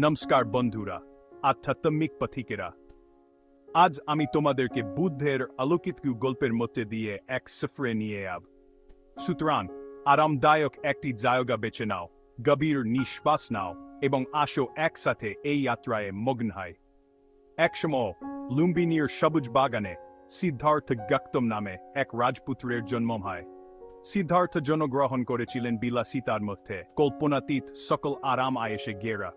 নমস্কার বন্ধুরা, আধ্যাত্মিক পথিকেরা। আজ আমি তোমাদেরকে বুদ্ধের আলোকিত গল্পের মধ্যে দিয়ে এক সফরে নিয়ে আব। সুতরাং, আরামদায়ক একটি জায়গা বেছে নাও, গভীর নিঃশ্বাস নাও এবং আসো একসাথে এই যাত্রায় মগ্ন হয়। একসময় লুম্বিনীর সবুজ বাগানে সিদ্ধার্থ গক্তম নামে এক রাজপুত্রের জন্ম হয়। সিদ্ধার্থ জন্মগ্রহণ করেছিলেন বিলাসিতার মধ্যে। কল্পনাতীত সকল আরাম আয়েসে গেরা।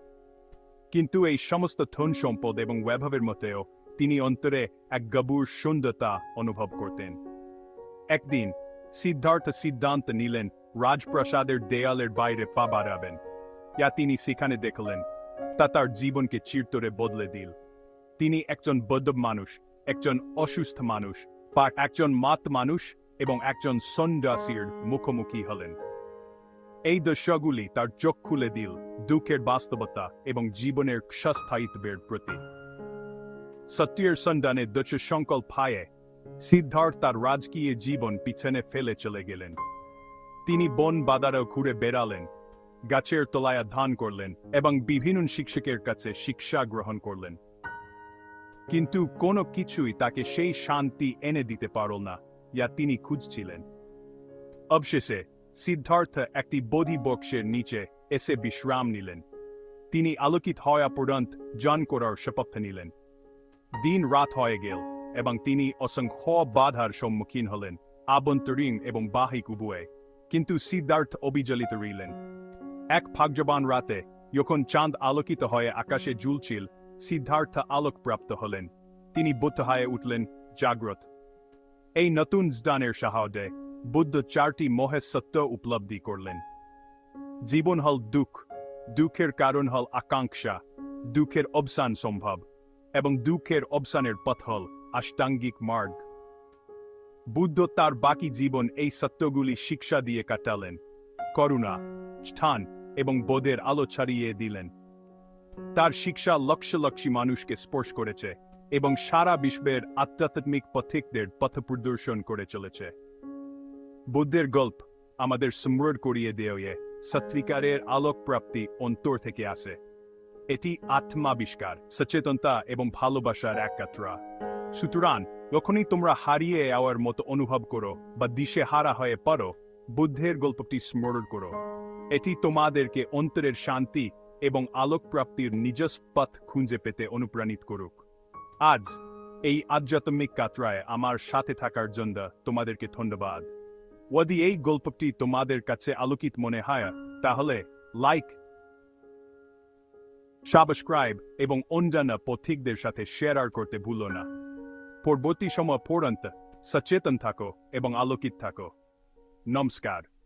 কিন্তু এই সমস্ত ধন সম্পদ এবং বৈভবের মধ্যেও তিনি অন্তরে এক গভীর সুন্দরতা অনুভব করতেন। একদিন সিদ্ধার্থ সিদ্ধান্ত নিলেন, রাজপ্রাসাদের দেয়ালের বাইরে পা বাড়াবেন। যা তিনি সেখানে দেখলেন, তা তার জীবনকে চিরতরে বদলে দিল। তিনি একজন বদ্ধ মানুষ, একজন অসুস্থ মানুষ, বা একজন মাত মানুষ এবং একজন সন্ন্যাসীর মুখোমুখি হলেন। এই দৃশ্যগুলি তার চোখ খুলে দিল, দুঃখের বাস্তবতা এবং জীবনের সস্থায়িত্বের প্রতি। সত্যের সন্ধানে দক্ষ সংকল্প পায়ে, সিদ্ধার্থ তার রাজকীয় জীবন পিছনে ফেলে চলে গেলেন। তিনি বন বাদারও ঘুরে বেড়ালেন, গাছের তলায় ধান করলেন এবং বিভিন্ন শিক্ষকের কাছে শিক্ষা গ্রহণ করলেন। কিন্তু কোনো কিছুই তাকে সেই শান্তি এনে দিতে পারল না, যা তিনি খুঁজছিলেন। অবশেষে সিদ্ধার্থ একটি বোধি বক্সের নিচে এসে বিশ্রাম নিলেন। তিনি আলোকিত হওয়া পর্যন্ত জন করার শপথ নিলেন। দিন রাত হয়ে গেল এবং তিনি অসংখ্য বাধার সম্মুখীন হলেন আভ্যন্তরীণ এবং বাহিক উভয়ে। কিন্তু সিদ্ধার্থ অবিচলিত রইলেন। এক ভাগ্যবান রাতে, যখন চাঁদ আলোকিত হয়ে আকাশে জুলছিল সিদ্ধার্থ আলোকপ্রাপ্ত হলেন। তিনি বুদ্ধ হয়ে উঠলেন, জাগ্রত। এই নতুন জ্ঞানের সাহায্যে বুদ্ধ চারটি সত্য উপলব্ধি করলেন। জীবন হল দুঃখ, দুঃখের কারণ হল আকাঙ্ক্ষা, দুঃখের অবসান সম্ভব, এবং দুঃখের অবসানের পথ হল অষ্টাঙ্গিক মার্গ। বুদ্ধ তার বাকি জীবন এই সত্যগুলি শিক্ষা দিয়ে কাটালেন, করুণা, স্থান এবং বোধের আলো ছাড়িয়ে দিলেন। তার শিক্ষা লক্ষ লক্ষ মানুষকে স্পর্শ করেছে এবং সারা বিশ্বের আধ্যাত্মিক পথিকদের পথ প্রদর্শন করে চলেছে। বুদ্ধের গল্প আমাদের স্মরণ করিয়ে দেয় সত্যিকারের আলোক প্রাপ্তি অন্তর থেকে আসে। এটি আত্মাবিষ্কার, সচেতনতা এবং ভালোবাসার এক যাত্রা সুতরাং, যখনই তোমরা হারিয়ে যাওয়ার মতো অনুভব করো বা দিশে হারা হয়ে পড়ো, বুদ্ধের গল্পটি স্মরণ করো। এটি তোমাদেরকে অন্তরের শান্তি এবং আলোক প্রাপ্তির নিজস্ব পথ খুঁজে পেতে অনুপ্রাণিত করুক। আজ এই আধ্যাত্মিক যাত্রায় আমার সাথে থাকার জন্য তোমাদেরকে ধন্যবাদ। যদি এই গল্পটি তোমাদের কাছে আলোকিত মনে হয়, তাহলে লাইক সাবস্ক্রাইব এবং অন্যান্য পথিকদের সাথে শেয়ার করতে ভুলো না। পরবর্তী সময় পর্যন্ত সচেতন থাকো এবং আলোকিত থাকো। নমস্কার।